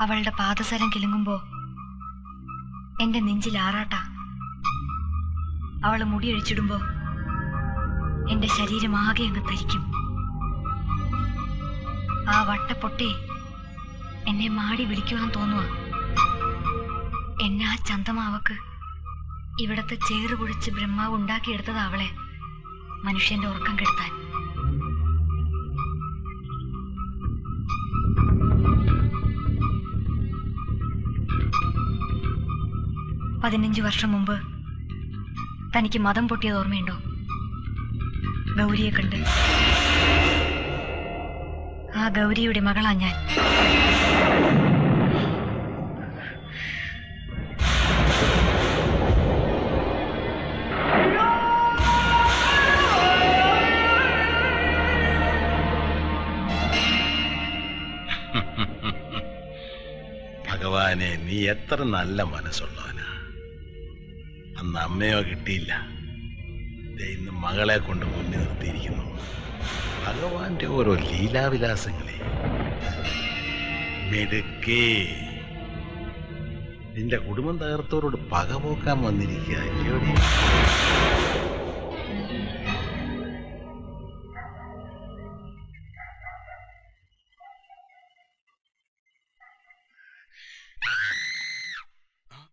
അവളുടെ പാദസരം കിലുങ്ങുമ്പോ എന്റെ നെഞ്ചിൽ ആറാട്ട. അവൾ മുടിയഴിച്ചിടുമ്പോ എന്റെ ശരീരം ആകെ അങ്ങ് തരിക്കും. ആ വട്ടപ്പൊട്ടി എന്നെ മാടി വിളിക്കുവാൻ തോന്നുക എന്നെ ആ ചന്തമാവക്ക് ഇവിടത്തെ ചേറ് കുഴിച്ച് ബ്രഹ്മാവ് ഉണ്ടാക്കിയെടുത്തത് അവളെ മനുഷ്യന്റെ ഉറക്കം കെടുത്താൻ. പതിനഞ്ച് വർഷം മുമ്പ് തനിക്ക് മതം പൊട്ടിയത് ഓർമ്മയുണ്ടോ? ഗൗരിയെ കണ്ട്. ആ ഗൗരിയുടെ മകളാ ഞാൻ. ഭഗവാനെ നീ എത്ര നല്ല മനസ്സുള്ളവനാ. അന്ന് അമ്മയോ കിട്ടിയില്ല. ഇന്ന് മകളെ കൊണ്ട് മുന്നിൽ നിർത്തിയിരിക്കുന്നു. ഭഗവാന്റെ ഓരോ ലീലാവിലാസങ്ങളെ. മെടുക്കേ. നിന്റെ കുടുംബം തകർത്തവരോട് പക പോക്കാൻ വന്നിരിക്കുക അല്ലയോടി?